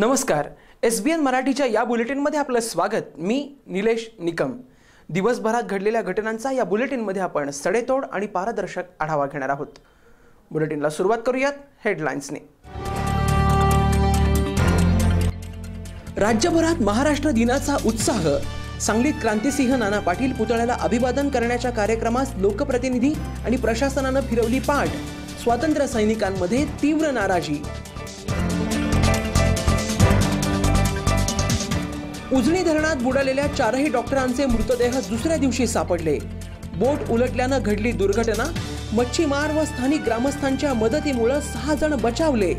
नमस्कार. एस बी एन मराठीच्या या बुलेटिनमध्ये आपलं स्वागत. मी निलेश निकम. दिवसभरात घडलेल्या घटनांचा या बुलेटिनमध्ये आपण सडेतोड आणि पारदर्शक आढावा घेणार आहोत. बुलेटिनला सुरुवात करूयात हेडलाईन्सने राज्यभरात महाराष्ट्र दिनाचा उत्साह. सांगलीत क्रांतिसिंह नाना पाटील पुतळ्याला अभिवादन करण्याच्या कार्यक्रमास लोकप्रतिनिधी आणि प्रशासनानं फिरवली पाठ. स्वातंत्र्य सैनिकांमध्ये तीव्र नाराजी. उजनी धरणात बुडालेल्या चारही डॉक्टरांचे मृतदेह दुसऱ्या दिवशी सापडले. बोट उलटल्यानं घडली दुर्घटना. मच्छीमार व स्थानिक ग्रामस्थांच्या मदतीमुळे सहा जण बचावले.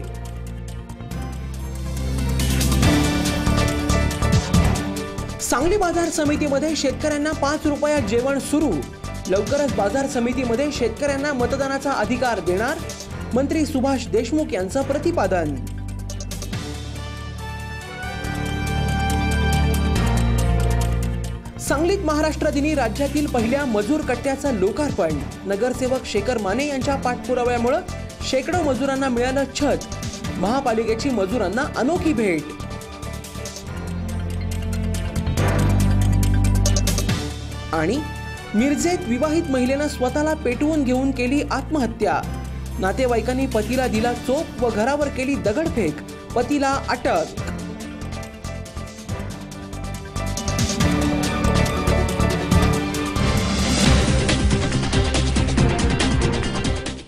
सांगली बाजार समितीमध्ये शेतकऱ्यांना पाच रुपयात जेवण सुरू. लवकरच बाजार समितीमध्ये शेतकऱ्यांना मतदानाचा अधिकार देणार मंत्री सुभाष देशमुख यांचं प्रतिपादन. सांगलीत महाराष्ट्र दिनी राज्यातील पहिल्या मजूर कट्ट्याचं लोकार्पण. नगरसेवक शेखर माने यांच्या पाठपुराव्यामुळे शेकडो मजुरांना मिळालं छत. महापालिकेची मजुरांना अनोखी भेट. आणि मिरजेत विवाहित महिलेनं स्वतःला पेटवून घेऊन केली आत्महत्या. नातेवाईकांनी पतीला दिला चोप व घरावर केली दगडफेक. पतीला अटक.